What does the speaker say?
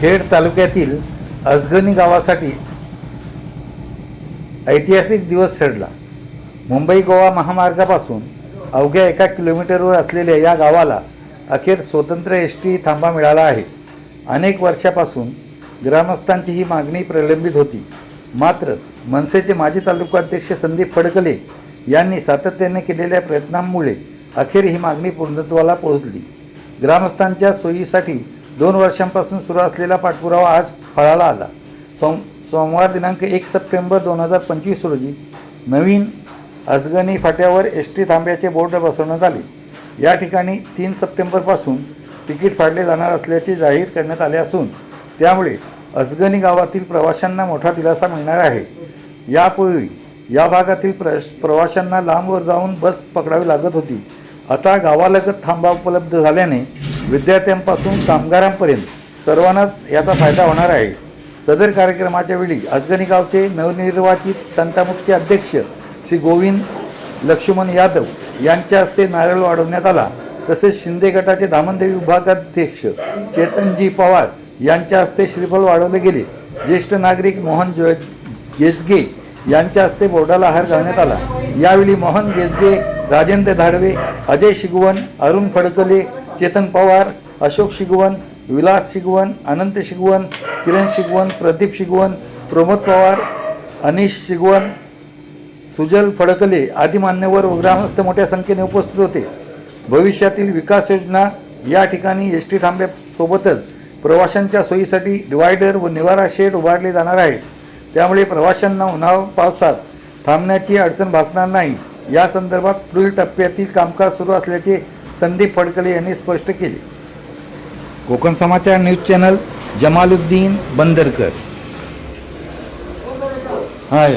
खेड तालुक्यातील अजगणी गावासाठी ऐतिहासिक दिवस ठरला. मुंबई गोवा महामार्गापासून अवघ्या एका किलोमीटरवर असलेल्या या गावाला अखेर स्वतंत्र एस टी थांबा मिळाला आहे. अनेक वर्षापासून ग्रामस्थांची ही मागणी प्रलंबित होती. मात्र मनसेचे माजी तालुकाध्यक्ष संदीप फडकले यांनी सातत्याने केलेल्या प्रयत्नांमुळे अखेर ही मागणी पूर्णत्वाला पोहोचली. ग्रामस्थांच्या सोयीसाठी दोन वर्षांपासून सुरू असलेला पाठपुरावा आज फळाला आला. सोम सोमवार दिनांक एक सप्टेंबर दोन हजार पंचवीस रोजी नवीन असगणी फाट्यावर एस टी थांब्याचे बोर्ड बसवण्यात आले. या ठिकाणी तीन सप्टेंबरपासून तिकीट फाडले जाणार असल्याचे जाहीर करण्यात आले असून त्यामुळे असगणी गावातील प्रवाशांना मोठा दिलासा मिळणार आहे. यापूर्वी या भागातील प्रश प्रवाशांना लांबवर जाऊन बस पकडावी लागत होती. आता गावालगत थांबा उपलब्ध झाल्याने विद्यार्थ्यांपासून कामगारांपर्यंत सर्वांनाच याचा फायदा होणार आहे. सदर कार्यक्रमाच्या वेळी अजगणी गावचे नवनिर्वाचित तंटामुक्ती अध्यक्ष श्री गोविंद लक्ष्मण यादव यांच्या हस्ते नारळ वाढवण्यात आला. तसेच शिंदे गटाचे धामणदेवी विभागाध्यक्ष चेतनजी पवार यांच्या हस्ते श्रीफळ वाढवले गेले. ज्येष्ठ नागरिक मोहन जो गेसगे यांच्या हस्ते बोर्डाला हार घालण्यात आला. यावेळी मोहन गेसगे राजेंद्र धाडवे अजय शिगवण अरुण फडकले चेतन पवार अशोक शिगवण विलास शिगवण अनंत शिगवण किरण शिगवण प्रदीप शिगवण प्रमोद पवार अनिश शिगवण सुजल फडकले आदी मान्यवर व ग्रामस्थ मोठ्या संख्येने उपस्थित होते. भविष्यातील विकास योजना या ठिकाणी एस टी थांब्यासोबतच प्रवाशांच्या सोयीसाठी डिवायडर व निवारा शेड उभारले जाणार आहेत. त्यामुळे प्रवाशांना उन्हाळ पावसात थांबण्याची अडचण भासणार नाही. या संदर्भात पुढील टप्प्यातील कामकाज सुरू असल्याचे संदीप फडकले यांनी स्पष्ट केले. Konkan Samachar news channel Jamaluddin Bandarkar. हां